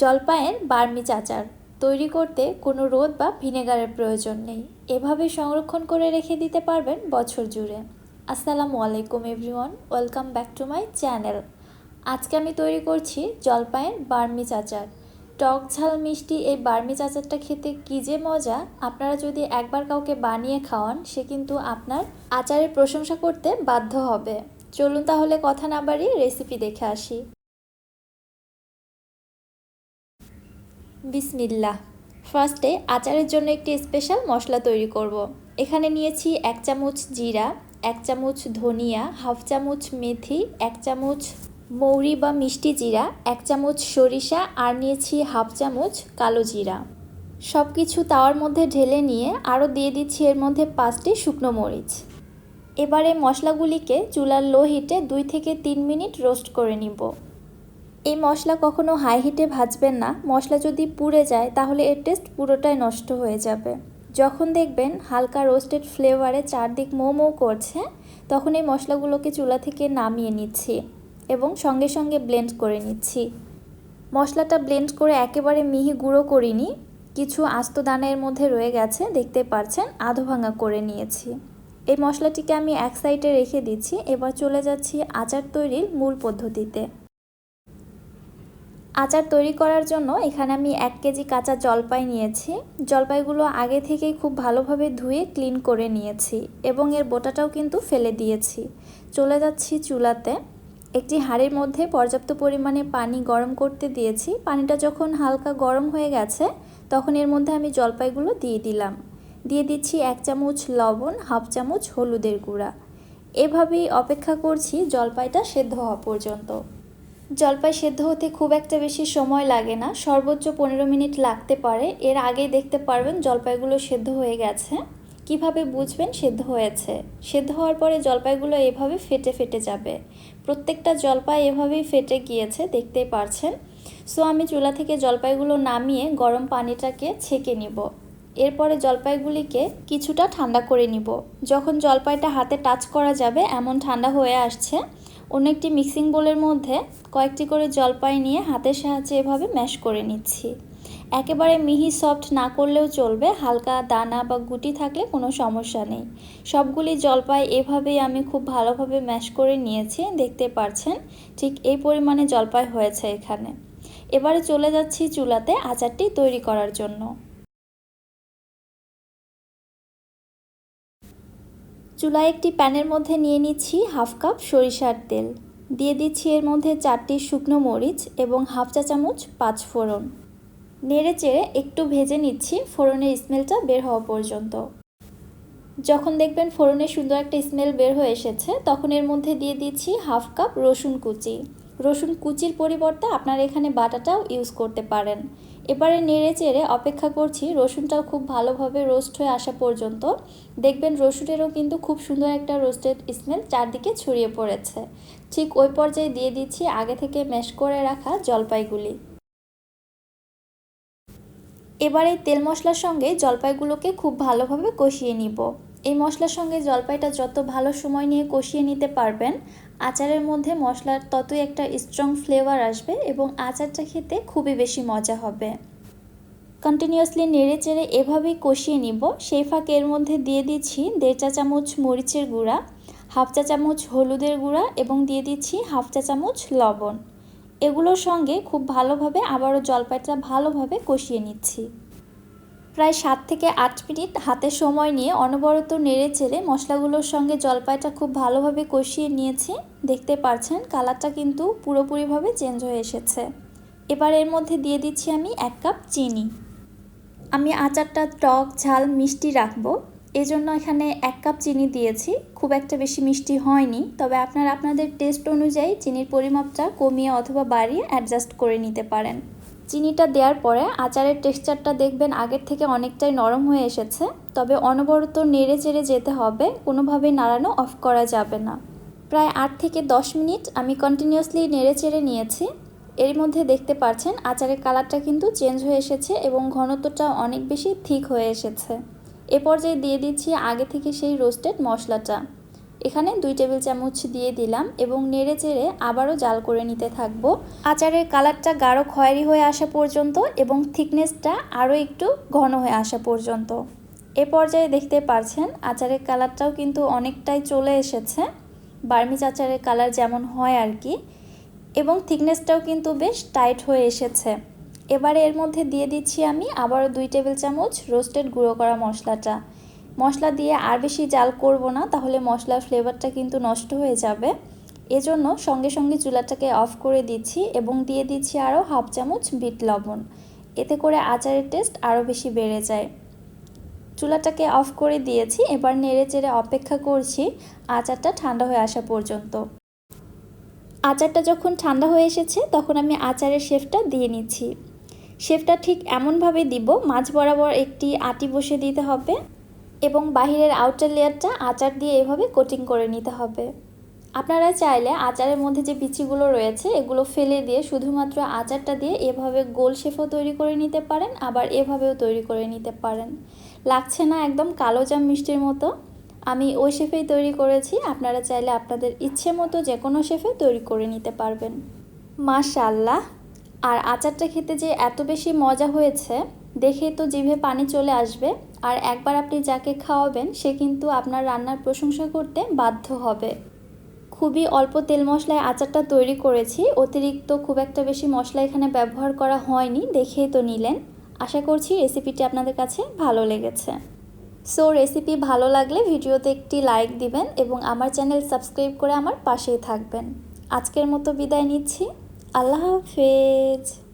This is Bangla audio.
জলপাইয়ের বার্মিজ আচার তৈরি করতে কোনো রোদ বা ভিনেগারের প্রয়োজন নেই। এভাবে সংরক্ষণ করে রেখে দিতে পারবেন বছর জুড়ে। আসসালামু আলাইকুম, everyone. Welcome back to my channel. আজকে আমি তৈরি করছি জলপাইয়ের বার্মিজ আচার টক ঝাল মিষ্টি এই বার্মিজ আচারটা খেতে কী যে মজা। আপনারা যদি একবার কাউকে বানিয়ে খাওয়ান, সে কিন্তু আপনার আচারের প্রশংসা করতে বাধ্য হবে। চলুন তাহলে কথা না বাড়িয়ে রেসিপি দেখে আসি। বিসমিল্লাহ। ফার্স্টে আচারের জন্য একটি স্পেশাল মশলা তৈরি করব। এখানে নিয়েছি এক চামচ জিরা, এক চামচ ধনিয়া, হাফ চামচ মেথি, এক চামচ মৌরি বা মিষ্টি জিরা, এক চামচ সরিষা আর নিয়েছি হাফ চামচ কালো জিরা। সব কিছু তাওয়ার মধ্যে ঢেলে নিয়ে আরও দিয়ে দিচ্ছি এর মধ্যে পাঁচটি শুকনো মরিচ। এবারে মশলাগুলিকে চুলার লো হিটে দুই থেকে তিন মিনিট রোস্ট করে নিব। এই মশলা কখনো হাই হিটে ভাজবেন না। মশলা যদি পুড়ে যায়, তাহলে এর টেস্ট পুরোটাই নষ্ট হয়ে যাবে। যখন দেখবেন হালকা রোস্টেড ফ্লেভারে চারদিক মৌ মৌ করছে, তখন এই মশলাগুলোকে চুলা থেকে নামিয়ে নিচ্ছি এবং সঙ্গে সঙ্গে ব্লেন্ড করে নিচ্ছি। মশলাটা ব্লেন্ড করে একেবারে মিহি গুঁড়ো করিনি, কিছু আস্ত দানের মধ্যে রয়ে গেছে, দেখতে পারছেন, আধো ভাঙা করে নিয়েছি। এই মশলাটিকে আমি এক সাইডে রেখে দিচ্ছি, এবার চলে যাচ্ছি আচার তৈরির মূল পদ্ধতিতে। আচার তৈরি করার জন্য এখানে আমি এক কেজি কাঁচা জলপাই নিয়েছি। জলপাইগুলো আগে থেকেই খুব ভালোভাবে ধুয়ে ক্লিন করে নিয়েছি এবং এর বোটাটাও কিন্তু ফেলে দিয়েছি। চলে যাচ্ছি চুলাতে। একটি হাঁড়ির মধ্যে পর্যাপ্ত পরিমাণে পানি গরম করতে দিয়েছি। পানিটা যখন হালকা গরম হয়ে গেছে, তখন এর মধ্যে আমি জলপাইগুলো দিয়ে দিলাম। দিয়ে দিচ্ছি এক চামচ লবণ, হাফ চামচ হলুদের গুঁড়া। এভাবেই অপেক্ষা করছি জলপাইটা সেদ্ধ হওয়া পর্যন্ত। জলপাই সেদ্ধ হতে খুব একটা বেশি সময় লাগে না। সর্বোচ্চ পনেরো মিনিট লাগতে পারে। এর আগেই দেখতে পারবেন জলপাইগুলো সেদ্ধ হয়ে গেছে। কীভাবে বুঝবেন সেদ্ধ হয়েছে? সেদ্ধ হওয়ার পরে জলপাইগুলো এভাবে ফেটে ফেটে যাবে। প্রত্যেকটা জলপাই এভাবেই ফেটে গিয়েছে, দেখতেই পারছেন। সো আমি চুলা থেকে জলপাইগুলো নামিয়ে গরম পানিটাকে ছেঁকে নিব। এরপরে জলপাইগুলিকে কিছুটা ঠান্ডা করে নিব। যখন জলপাইটা হাতে টাচ করা যাবে, এমন ঠান্ডা হয়ে আসছে অন্য একটি মিক্সিং বোলের মধ্যে কয়েকটি করে জলপাই নিয়ে হাতের সাহায্যে এভাবে ম্যাশ করে নিচ্ছি। একেবারে মিহি সফট না করলেও চলবে, হালকা দানা বা গুটি থাকলে কোনো সমস্যা নেই। সবগুলি জলপাই এভাবেই আমি খুব ভালোভাবে ম্যাশ করে নিয়েছি, দেখতে পারছেন? ঠিক এই পরিমাণে জলপাই হয়েছে এখানে। এবারে চলে যাচ্ছি চুলাতে আচারটি তৈরি করার জন্য। চুলায় একটি প্যানের মধ্যে নিয়ে নিচ্ছি হাফ কাপ সরিষার তেল। দিয়ে দিচ্ছি এর মধ্যে চারটি শুকনো মরিচ এবং হাফ চা চামচ পাঁচ ফোড়ন। নেড়ে চেড়ে একটু ভেজে নিচ্ছি, ফোড়নের স্মেলটা বের হওয়া পর্যন্ত। যখন দেখবেন ফোড়নের সুন্দর একটা স্মেল বের হয়ে এসেছে, তখন এর মধ্যে দিয়ে দিচ্ছি হাফ কাপ রসুন কুচি। রসুন কুচির পরিবর্তে আপনারা এখানে বাটাটাও ইউজ করতে পারেন। এবারে নেড়ে চেড়ে অপেক্ষা করছি, রসুনটাও খুব ভালোভাবে রোস্ট হয়ে আসা পর্যন্ত। দেখবেন রসুনেরও কিন্তু খুব সুন্দর একটা রোস্টেড স্মেল চারদিকে ছড়িয়ে পড়েছে। ঠিক ওই পর্যায়ে দিয়ে দিচ্ছি আগে থেকে ম্যাশ করে রাখা জলপাইগুলি। এবারে তেল মশলার সঙ্গে জলপাইগুলোকে খুব ভালোভাবে কষিয়ে নিব। এই মশলার সঙ্গে জলপাইটা যত ভালো সময় নিয়ে কষিয়ে নিতে পারবেন আচারের মধ্যে মশলার ততই একটা স্ট্রং ফ্লেভার আসবে এবং আচারটা খেতে খুবই বেশি মজা হবে। কন্টিনিউয়াসলি নেড়ে চেড়ে এভাবেই কষিয়ে নিব। সেই ফাঁকে এর মধ্যে দিয়ে দিচ্ছি দেড় চা চামচ মরিচের গুঁড়া, হাফ চা চামচ হলুদের গুঁড়া এবং দিয়ে দিচ্ছি হাফ চা চামচ লবণ। এগুলোর সঙ্গে খুব ভালোভাবে আবারও জলপাইটা ভালোভাবে কষিয়ে নিচ্ছি। প্রায় সাত থেকে আট মিনিট হাতে সময় নিয়ে অনবরত নেড়ে চেড়ে মশলাগুলোর সঙ্গে জলপাইটা খুব ভালোভাবে কষিয়ে নিয়েছি। দেখতে পারছেন, কালারটা কিন্তু পুরোপুরিভাবে চেঞ্জ হয়ে এসেছে। এবার এর মধ্যে দিয়ে দিচ্ছি আমি এক কাপ চিনি। আমি আচারটা টক, ঝাল, মিষ্টি রাখব। এজন্য এখানে এক কাপ চিনি দিয়েছি। খুব একটা বেশি মিষ্টি হয়নি, তবে আপনারা আপনাদের টেস্ট অনুযায়ী চিনির পরিমাপটা কমিয়ে অথবা বাড়িয়ে অ্যাডজাস্ট করে নিতে পারেন। চিনিটা দেওয়ার পরে আচারের টেক্সচারটা দেখবেন আগের থেকে অনেকটাই নরম হয়ে এসেছে, তবে অনবরত নেড়ে চেড়ে যেতে হবে, কোনোভাবেই নাড়ানো অফ করা যাবে না। প্রায় আট থেকে দশ মিনিট আমি কন্টিনিউয়াসলি নেড়ে চেড়ে নিয়েছি। এর মধ্যে দেখতে পাচ্ছেন আচারের কালারটা কিন্তু চেঞ্জ হয়ে এসেছে এবং ঘনত্বটা অনেক বেশি থিক হয়ে এসেছে। এ পর্যায়ে দিয়ে দিচ্ছি আগে থেকে সেই রোস্টেড মশলাটা। এখানে দুই টেবিল চামচ দিয়ে দিলাম এবং নেড়ে চেড়ে আবারও জাল করে নিতে থাকব। আচারের কালারটা গাঢ় খয়েরি হয়ে আসা পর্যন্ত এবং থিকনেসটা আরও একটু ঘন হয়ে আসা পর্যন্ত। এ পর্যায়ে দেখতে পারছেন আচারের কালারটাও কিন্তু অনেকটাই চলে এসেছে। বার্মিজ আচারের কালার যেমন হয় আর কি। এবং থিকনেসটাও কিন্তু বেশ টাইট হয়ে এসেছে। এবারে এর মধ্যে দিয়ে দিচ্ছি আমি আবারও দুই টেবিল চামচ রোস্টেড গুঁড়ো করা মশলাটা। মশলা দিয়ে আর বেশি জাল করব না, তাহলে মশলার ফ্লেভারটা কিন্তু নষ্ট হয়ে যাবে। এজন্য সঙ্গে সঙ্গে চুলাটাকে অফ করে দিচ্ছি এবং দিয়ে দিচ্ছি আরও হাফ চামচ বিট লবণ। এতে করে আচারের টেস্ট আরও বেশি বেড়ে যায়। চুলাটাকে অফ করে দিয়েছি, এবার নেড়ে চেড়ে অপেক্ষা করছি আচারটা ঠান্ডা হয়ে আসা পর্যন্ত। আচারটা যখন ঠান্ডা হয়ে এসেছে, তখন আমি আচারের শেফটা দিয়ে নিচ্ছি। শেফটা ঠিক এমনভাবে দিব মাছ বরাবর একটি আটি বসে দিতে হবে। এবং বাহিরের আউটার লেয়ারটা আচার দিয়ে এভাবে কোটিং করে নিতে হবে। আপনারা চাইলে আচারের মধ্যে যে বিচিগুলো রয়েছে, এগুলো ফেলে দিয়ে শুধুমাত্র আচারটা দিয়ে এভাবে গোল শেফও তৈরি করে নিতে পারেন, আবার এভাবেও তৈরি করে নিতে পারেন। লাগছে না একদম কালো জাম মিষ্টির মতো? আমি ওই শেফেই তৈরি করেছি, আপনারা চাইলে আপনাদের ইচ্ছে মতো যে কোনো শেফে তৈরি করে নিতে পারবেন। মাশাল্লাহ আর আচারটা খেতে যে এত বেশি মজা হয়েছে দেখে তো জিভে পানি চলে আসবে। আর একবার আপনি যাকে খাওয়াবেন, সে কিন্তু আপনার রান্নার প্রশংসা করতে বাধ্য হবে। খুবই অল্প তেল মশলায় আচারটা তৈরি করেছি। অতিরিক্ত খুব একটা বেশি মশলা এখানে ব্যবহার করা হয়নি, দেখেই তো নিলেন। আশা করছি রেসিপিটি আপনাদের কাছে ভালো লেগেছে। সো রেসিপি ভালো লাগলে ভিডিওতে একটি লাইক দিবেন এবং আমার চ্যানেল সাবস্ক্রাইব করে আমার পাশেই থাকবেন। আজকের মতো বিদায় নিচ্ছি। আল্লাহ হাফেজ।